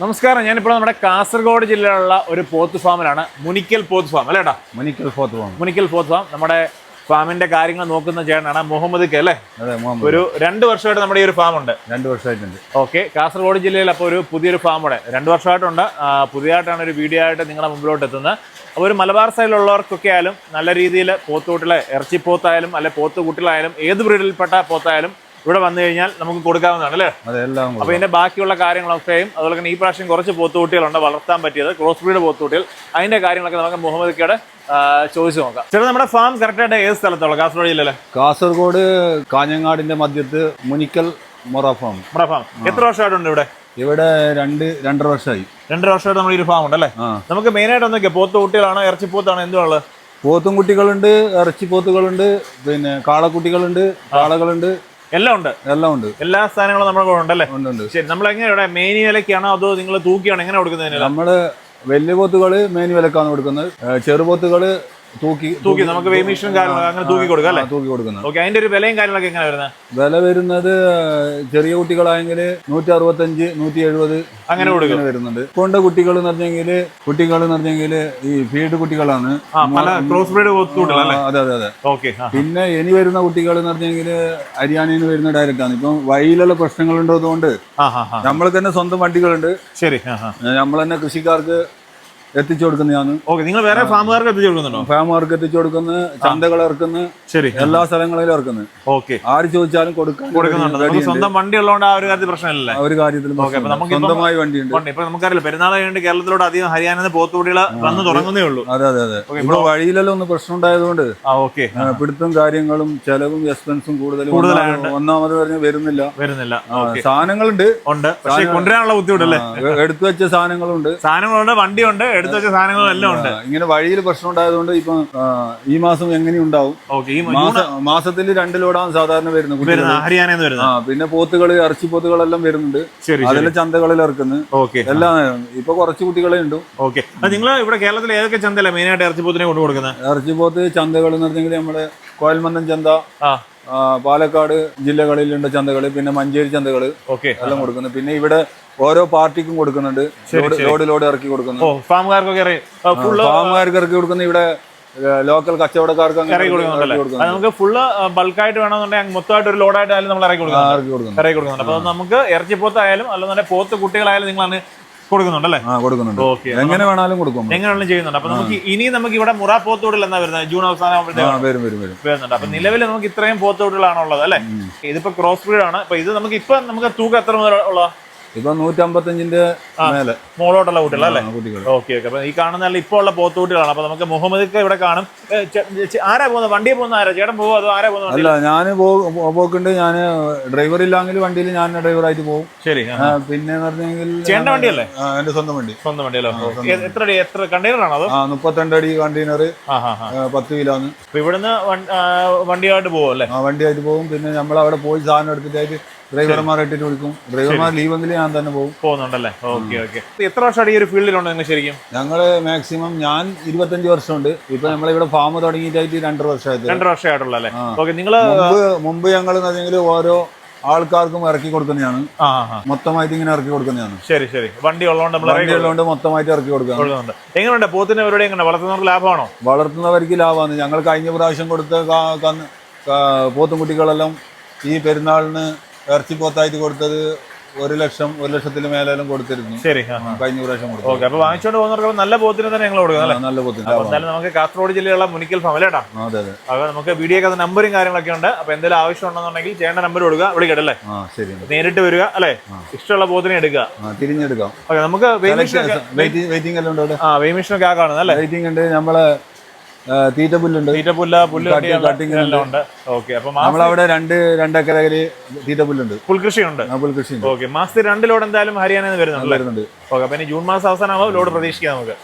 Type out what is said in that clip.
നമസ്കാരം. ഞാനിപ്പോൾ നമ്മുടെ കാസർഗോഡ് ജില്ലയിലുള്ള ഒരു പോത്ത് ഫാമിലാണ്. മുനിക്കൽ പോത്ത് ഫാം അല്ലേട്ടാ മുനിക്കൽ പോത്ത് ഫാം. മുനിക്കൽ പോത്ത് ഫാം. നമ്മുടെ ഫാമിന്റെ കാര്യങ്ങൾ നോക്കുന്ന ചേട്ടനാണ് മുഹമ്മദ് കെ അല്ലേ? ഒരു രണ്ട് വർഷമായിട്ട് നമ്മുടെ ഈ ഒരു ഫാം ഉണ്ട് രണ്ട് വർഷമായിട്ടുണ്ട്. ഓക്കെ കാസർഗോഡ് ജില്ലയിൽ അപ്പോൾ ഒരു പുതിയൊരു ഫാം ഇവിടെ രണ്ട് വർഷമായിട്ടുണ്ട്. പുതിയതായിട്ടാണ് ഒരു വീഡിയോ ആയിട്ട് നിങ്ങളുടെ മുമ്പിലോട്ട് എത്തുന്നത്. അപ്പോൾ ഒരു മലബാർ സൈഡിലുള്ളവർക്കൊക്കെ ആയാലും നല്ല രീതിയിൽ പോത്തുകൂട്ടിലെ ഇറച്ചി പോത്തായാലും അല്ലെ പോത്തുകൂട്ടിലായാലും ഏത് ബ്രീഡിൽപ്പെട്ട പോത്തായാലും ഇവിടെ വന്നു കഴിഞ്ഞാൽ നമുക്ക് കൊടുക്കാവുന്നതാണ് അല്ലേ? അപ്പോൾ ഇതിന്റെ ബാക്കിയുള്ള കാര്യങ്ങളൊക്കെയും അതുപോലെ തന്നെ ഈ പ്രാവശ്യം കുറച്ച് പോത്തുകുട്ടികളുണ്ട് വളർത്താൻ പറ്റിയത് ക്രോസ് ബ്രീഡ് പോത്തുകുട്ടികൾ. അതിന്റെ കാര്യങ്ങളൊക്കെ നമുക്ക് മുഹമ്മദ് കയുടെ ചോദിച്ചു നോക്കാം. ചേട്ടാ നമ്മുടെ ഫാം കറക്റ്റായിട്ട് ഏത് സ്ഥലത്തുള്ള? കാസർഗോഡ് ജില്ലയിലെ? കാസർഗോഡ് കാഞ്ഞങ്ങാടിന്റെ മധ്യത്ത് മുനിക്കൽ മൊറ ഫാം മൊറ ഫാം എത്ര വർഷമായിട്ടുണ്ട് ഇവിടെ? ഇവിടെ രണ്ട് രണ്ടര വർഷമായി. രണ്ടര വർഷമായിട്ട് നമ്മൾ ഈ ഫാം ഉണ്ടല്ലേ നമുക്ക് മെയിനായിട്ട് എന്തൊക്കെയാ പോത്ത് കുട്ടികളാണോ ഇറച്ചി പോത്താണോ എന്തുള്ളത് പോത്തും കുട്ടികളുണ്ട് ഇറച്ചി പോത്തുകളുണ്ട് പിന്നെ കാളക്കുട്ടികളുണ്ട് കാളകളുണ്ട് എല്ലാം ഉണ്ട്. എല്ലാം ഉണ്ട്. എല്ലാ സാധനങ്ങളും നമ്മുടെ കൂടെ ഉണ്ടല്ലേ? ഉണ്ട് ഉണ്ട്. ശരി നമ്മൾ എങ്ങനെ ഇവിടെ മെയിൻ വിലക്കാണോ അതോ നിങ്ങൾ തൂക്കിയാണോ? എങ്ങനെ കൊടുക്കുന്നത് നമ്മൾ വലിയ പോത്തുകൾ മേനി വിലക്കാണ് കൊടുക്കുന്നത്. ചെറുപോത്തുകൾ തൂക്കി തൂക്കി നമുക്ക് വേമീഷനും കാര്യങ്ങളും അങ്ങനെ തൂക്കി കൊടുക്കാം അല്ലേ? തൂക്കി കൊടുക്കുന്നത് ഓക്കെ അതിന്റെ ഒരു വിലയും കാര്യങ്ങളൊക്കെ എങ്ങനെ വരുന്നത് വില വരുന്നത് ചെറിയ കുട്ടികളായെങ്കിൽ നൂറ്റി അറുപത്തഞ്ച് നൂറ്റി എഴുപത് അങ്ങനെ കൊടുക്കുന്നത് വരുന്നുണ്ട്. കൊണ്ട കുട്ടികൾ എന്ന് പറഞ്ഞെങ്കിൽ കുട്ടികൾ എന്ന് പറഞ്ഞെങ്കിൽ ഈ ഫീഡ് കുട്ടികളാണ്. ക്രോസ് ബ്രീഡ് അതെ അതെ അതെ. ഓക്കെ പിന്നെ ഇനി വരുന്ന കുട്ടികൾ എന്ന് പറഞ്ഞെങ്കിൽ ഹരിയാനയിൽ വരുന്ന ഡയറക്റ്റ് ആണ്. ഇപ്പം വഴിയിലുള്ള പ്രശ്നങ്ങളുണ്ടതുകൊണ്ട് നമ്മൾക്ക് തന്നെ സ്വന്തം വണ്ടികളുണ്ട്. ശരി നമ്മൾ തന്നെ കൃഷിക്കാർക്ക് എത്തിച്ചു കൊടുക്കുന്നതാണ്. ഓക്കെ നിങ്ങൾ വേറെ ഫാമുകാർക്ക് എത്തിച്ചു കൊടുക്കുന്നുണ്ടോ? ഫാമുകാർക്ക് എത്തിച്ചു കൊടുക്കുന്നത് ചന്തകൾ ഇറക്കുന്നു ശരി. എല്ലാ സ്ഥലങ്ങളിലും ഇറക്കുന്നു. ഓക്കെ. ആര് ചോദിച്ചാലും കൊടുക്കാൻ കൊടുക്കുന്നുണ്ട്. സ്വന്തം വണ്ടി ഉള്ളതുകൊണ്ട് ആ ഒരു കാര്യത്തിൽ പ്രശ്നമില്ല ഒരു കാര്യത്തിൽ സ്വന്തമായി വണ്ടി. ഉണ്ട് ഇപ്പൊ നമുക്കറിയില്ല. പെരുന്നാൾ കഴിഞ്ഞിട്ട് കേരളത്തിലോട്ട് അധികം ഹരിയാന പോത്തുകുട്ടികൾ വന്ന് തുടങ്ങുന്നേ ഉള്ളൂ. അതെ അതെ അതെ. ഇവിടെ ഇപ്പൊ വഴിയിലെല്ലാം ഒന്ന് പ്രശ്നം ഉണ്ടായതുകൊണ്ട് ഓക്കെ. ആ, കാര്യങ്ങളും ചെലവും എക്സ്പെൻസും കൂടുതൽ. ഒന്നാമത് പറഞ്ഞ വരുന്നില്ല. വരുന്നില്ല. സാധനങ്ങളുണ്ട്. ഉണ്ട്. പക്ഷേ കൊണ്ടുവരാനുള്ള ബുദ്ധിമുട്ടല്ലേ? എടുത്തു വെച്ച സാധനങ്ങളുണ്ട്. സാധനങ്ങളുണ്ട് വണ്ടിയുണ്ട് എടുത്തു വെച്ച സാധനങ്ങളും എല്ലാം ഉണ്ട്. ഇങ്ങനെ വഴിയിൽ പ്രശ്നം ഉണ്ടായതുകൊണ്ട് ഇപ്പൊ ഈ മാസം എങ്ങനെയുണ്ടാവും ഉണ്ടാവും. മാസത്തിൽ രണ്ട് ലോഡാണ് സാധാരണ വരുന്നത് ഹരിയാനയിൽ വരുന്നത് പിന്നെ പോത്തുകൾ ഇറച്ചി പോത്തുകളെല്ലാം വരുന്നുണ്ട്. അതിലെ ചന്തകളിൽ ഇറക്കുന്നു. ഓക്കെ. എല്ലാം ഇപ്പൊ കുറച്ച് കുട്ടികളെ ഉണ്ട്. ഓക്കെ. നിങ്ങൾ ഇവിടെ കേരളത്തിൽ ഏതൊക്കെ ചന്തയിലാണ് മെയിനായിട്ട് ഇറച്ചിപ്പോത്തിനെ കൊണ്ടു കൊടുക്കുന്നത് ഇറച്ചി പോത്ത് ചന്തകൾ എന്ന് പറഞ്ഞെങ്കിൽ നമ്മുടെ കോയൽമന്ദം ചന്ത പാലക്കാട് ജില്ലകളിലുണ്ട് ചന്തകൾ പിന്നെ മഞ്ചേരി ചന്തകൾ ഓക്കെ. എല്ലാം കൊടുക്കുന്നു. പിന്നെ ഇവിടെ ഓരോ പാർട്ടിക്കും കൊടുക്കുന്നുണ്ട്. ലോഡ് ലോഡ് ഇറക്കി കൊടുക്കുന്നു. ഫാമുകാർക്കൊക്കെ ഫാമുകാർക്ക് ഇറക്കി കൊടുക്കുന്ന ഇവിടെ ലോക്കൽ കച്ചവടക്കാർക്ക് ഇറക്കി കൊടുക്കുന്നുണ്ടല്ലേ? നമുക്ക് ഫുള്ള് ബൾക്കായിട്ട് വേണമെന്നുണ്ടെങ്കിൽ മൊത്തമായിട്ട് ഒരു ലോഡായിട്ടായാലും നമ്മൾ ഇറക്കി കൊടുക്കുന്നു ഇറക്കി കൊടുക്കുന്നുണ്ട്. അപ്പൊ നമുക്ക് ഇറച്ചിപ്പോത്തായാലും അല്ലെന്നുണ്ടെങ്കിൽ പോത്ത് കുട്ടികളായാലും നിങ്ങളാണ് കൊടുക്കുന്നുണ്ടല്ലേ? ആ കൊടുക്കുന്നുണ്ട്. എങ്ങനെ വേണാലും കൊടുക്കും. എങ്ങനെയുള്ള ചെയ്യുന്നുണ്ട്. അപ്പൊ നമുക്ക് ഇനി നമുക്ക് ഇവിടെ മുറ പോത്തോടിൽ എന്നാ വരുന്നത്? ജൂൺ അവസാനം വരും വരും വരും. വരുന്നുണ്ട്. അപ്പൊ നിലവിൽ നമുക്ക് ഇത്രയും പോത്തോടുകളാണ് ഉള്ളത് അല്ലേ ഇതിപ്പോ ക്രോസ് ബ്രീഡ് ആണ് അപ്പൊ ഇത് നമുക്ക് ഇപ്പൊ നമുക്ക് തൂക്കം എത്ര മുതൽ ഉള്ള ഇപ്പൊ നൂറ്റമ്പത്തഞ്ചിന്റെ മേലെ. മോളോട്ടുള്ള കുട്ടികളല്ലേ അല്ലെ? Okay okay. അപ്പൊ ഈ കാണുന്ന ഇപ്പോൾ ഉള്ള പോത്തുകുട്ടികളാണ്. അപ്പൊ നമുക്ക് മുഹമ്മദ് ഇവിടെ കാണും. ആരാ പോകുന്നത്? വണ്ടിയെ പോകുന്ന ആരാ? ചേട്ടൻ പോകുമോ അതോ ആരാ പോകുന്നത് അല്ല ഞാൻ പോക്കുണ്ട്. ഞാൻ ഡ്രൈവർ ഇല്ലെങ്കിൽ വണ്ടിയിൽ ഞാൻ ഡ്രൈവറായിട്ട് പോകും. ശരി പിന്നെ പറഞ്ഞെങ്കിൽ ചേട്ടന്റെ വണ്ടിയല്ലേ? എന്റെ സ്വന്തം വണ്ടി. സ്വന്തം വണ്ടിയല്ലോ? എത്ര അടി എത്ര കണ്ടെയ്നർ ആണോ അതോ? മുപ്പത്തിരണ്ട് അടി കണ്ടെയ്നർ പത്ത് കിലോന്ന്. അപ്പൊ ഇവിടുന്ന് വണ്ടിയായിട്ട് പോകും അല്ലേ? വണ്ടിയായിട്ട് പോകും. പിന്നെ നമ്മൾ അവിടെ പോയി സാധനം എടുത്തിട്ടായിട്ട് ഡ്രൈവർമാരെ ഇട്ടിട്ട് വിളിക്കും. ഡ്രൈവർമാർ ലീവെങ്കിൽ ഞാൻ തന്നെ പോകും. പോകുന്നുണ്ടല്ലേ? Okay okay. എത്ര വർഷമായിട്ട് ഈ ഒരു ഫീൽഡിലുണ്ട് നിങ്ങൾ ശരിക്കും ഞങ്ങൾ മാക്സിമം ഞാൻ ഇരുപത്തഞ്ച് വർഷമുണ്ട്. ഇപ്പൊ നമ്മളിവിടെ ഫാം തുടങ്ങിയിട്ടായിട്ട് രണ്ടര വർഷമായിട്ട്. രണ്ടര വർഷമായിട്ടുള്ള അല്ലേ ഓക്കെ നിങ്ങൾ മുമ്പ് ഞങ്ങൾ ഓരോ ആൾക്കാർക്കും ഇറക്കി കൊടുക്കുന്നതാണ്. മൊത്തമായിട്ട് ഇങ്ങനെ ഇറക്കി കൊടുക്കുന്നതാണ്. ശരി ശരി. വണ്ടി ഉള്ളതുകൊണ്ട് വണ്ടി ഉള്ളതുകൊണ്ട് മൊത്തമായിട്ട് ഇറക്കി കൊടുക്കുന്നുണ്ട്. എങ്ങനെയുണ്ട്? പോത്തിന്റെ പരിപാടി എങ്ങനെ വളർത്തുന്നവർക്ക് ലാഭമാണോ? വളർത്തുന്നവർക്ക് ലാഭമാണ്. ഞങ്ങൾ കഴിഞ്ഞ പ്രാവശ്യം കൊടുത്ത പോത്തും കുട്ടികളെല്ലാം ഈ പെരുന്നാളിന് ഇറച്ചി പോത്തായിട്ട് കൊടുത്തത് ഒരു ലക്ഷം ഒരു ലക്ഷത്തിന് മേലും കൊടുത്തിരുന്നു. ശരി. കഴിഞ്ഞ പ്രാവശ്യം കൊടുത്തു. ഓക്കെ അപ്പൊ വാങ്ങിച്ചോണ്ട് പോകുന്നവർക്ക് നല്ല പോത്തിന് തന്നെ ഞങ്ങൾ കൊടുക്കുന്നത് അല്ലേ? നല്ല പോത്തിന്. എന്തായാലും നമുക്ക് കാസർഗോഡ് ജില്ലയിലുള്ള മുനിക്കൽ ഫാം അല്ലേട്ടാ അതെ അതെ. അപ്പൊ നമുക്ക് വീഡിയോ ഒക്കെ നമ്പറും കാര്യങ്ങളൊക്കെ ഉണ്ട്. അപ്പൊ എന്തെങ്കിലും ആവശ്യം ഉണ്ടെന്നുണ്ടെങ്കിൽ ചെയ്യേണ്ട നമ്പർ കൊടുക്കുക വിളിക്കട്ടെ അല്ലേ? ശരി നേരിട്ട് വരിക അല്ലേ? ഇഷ്ടമുള്ള പോത്തിനെ എടുക്കുക. തിരിഞ്ഞെടുക്കാം. ഓക്കെ നമുക്ക് വെയിറ്റിംഗ് എല്ലാം ഉണ്ട് ആ വെയിറ്റിംഗ് ഒക്കെ ആ കാണുന്നത് അല്ലേ? വെയിറ്റിംഗ് ഉണ്ട്. നമ്മളെ തീറ്റ പുല്ലുണ്ട്. തീറ്റ പുല്ല പുല്ല് കട്ടിങ് എല്ലാം ഉണ്ട്. ഓക്കെ അപ്പൊ നമ്മളവിടെ രണ്ട് രണ്ടേക്കരയിൽ തീറ്റ പുല്ലുണ്ട്. പുൽകൃഷിയുണ്ട്. പുൽകൃഷി ഓക്കെ മാസത്തിൽ രണ്ട് ലോഡ് എന്തായാലും ഹരിയാനയിൽ നിന്ന് വരുന്നുണ്ടല്ലേ വരുന്നുണ്ട്. ഓക്കെ അപ്പൊ ഇനി ജൂൺ മാസം അവസാനമാകുമ്പോൾ ലോഡ് പ്രതീക്ഷിക്കാം നമുക്ക്.